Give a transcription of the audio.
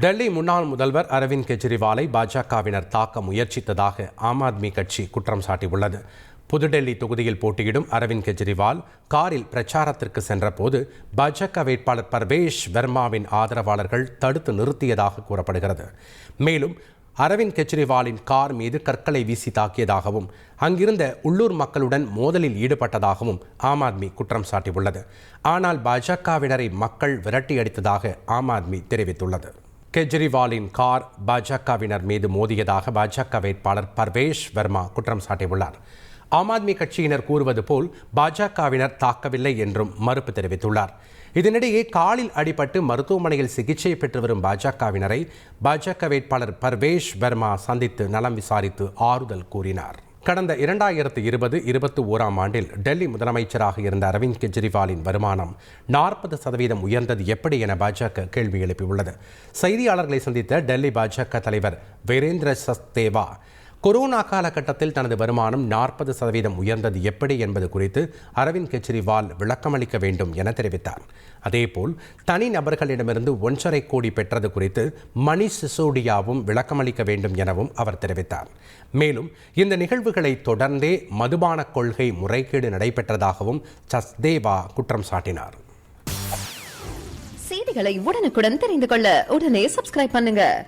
டெல்லி முன்னாள் முதல்வர் அரவிந்த் கெஜ்ரிவாலை பாஜகவினர் தாக்க முயற்சித்ததாக ஆம் ஆத்மி கட்சி குற்றம் சாட்டியுள்ளது. புதுடெல்லி தொகுதியில் போட்டியிடும் அரவிந்த் கெஜ்ரிவால் காரில் பிரச்சாரத்திற்கு சென்றபோது பாஜக வேட்பாளர் பர்வேஷ் வர்மாவின் ஆதரவாளர்கள் தடுத்து நிறுத்தியதாக கூறப்படுகிறது. மேலும் அரவிந்த் கெஜ்ரிவாலின் கார் மீது கற்களை வீசி தாக்கியதாகவும் அங்கிருந்த உள்ளூர் மக்களுடன் மோதலில் ஈடுபட்டதாகவும் ஆம் ஆத்மி குற்றம் சாட்டியுள்ளது. ஆனால் பாஜகவினரை மக்கள் விரட்டியடித்ததாக ஆம் ஆத்மி தெரிவித்துள்ளது. கெஜ்ரிவாலின் கார் பாஜகவினர் மீது மோதியதாக பாஜக வேட்பாளர் பர்வேஷ் வர்மா குற்றம் சாட்டியுள்ளார். ஆம் ஆத்மி கட்சியினர் கூறுவது போல் பாஜகவினர் தாக்கவில்லை என்றும் மறுப்பு தெரிவித்துள்ளார். இதனிடையே காலில் அடிபட்டு மருத்துவமனையில் சிகிச்சை பெற்று வரும் பாஜகவினரை பாஜக வேட்பாளர் பர்வேஷ் வர்மா சந்தித்து நலம் விசாரித்து ஆறுதல் கூறினார். கடந்த இரண்டாயிரத்து இருபது இருபத்தி ஓராம் ஆண்டில் டெல்லி முதலமைச்சராக இருந்த அரவிந்த் கெஜ்ரிவாலின் வருமானம் நாற்பது சதவீதம் உயர்ந்தது எப்படி என பாஜக கேள்வி எழுப்பியுள்ளது. செய்தியாளர்களை சந்தித்த டெல்லி பாஜக தலைவர் வீரேந்திர சஸ்தேவா கொரோனா காலகட்டத்தில் தனது வருமானம் நாற்பது சதவீதம் உயர்ந்தது எப்படி என்பது குறித்து அரவிந்த் கெஜ்ரிவால் விளக்கமளிக்க வேண்டும் என தெரிவித்தார். அதேபோல் தனி நபர்களிடமிருந்து ஒன்றரை கோடி பெற்றது குறித்து மணிஷ் சிசோடியாவும் விளக்கமளிக்க வேண்டும் எனவும் அவர் தெரிவித்தார். மேலும் இந்த நிகழ்வுகளை தொடர்ந்தே மதுபான கொள்கை முறைகேடு நடைபெற்றதாகவும் சஸ்தேவா குற்றம் சாட்டினார். செய்திகளை உடனுக்குடன் தெரிந்து கொள்ள உடனே சப்ஸ்கிரைப் பண்ணுங்க.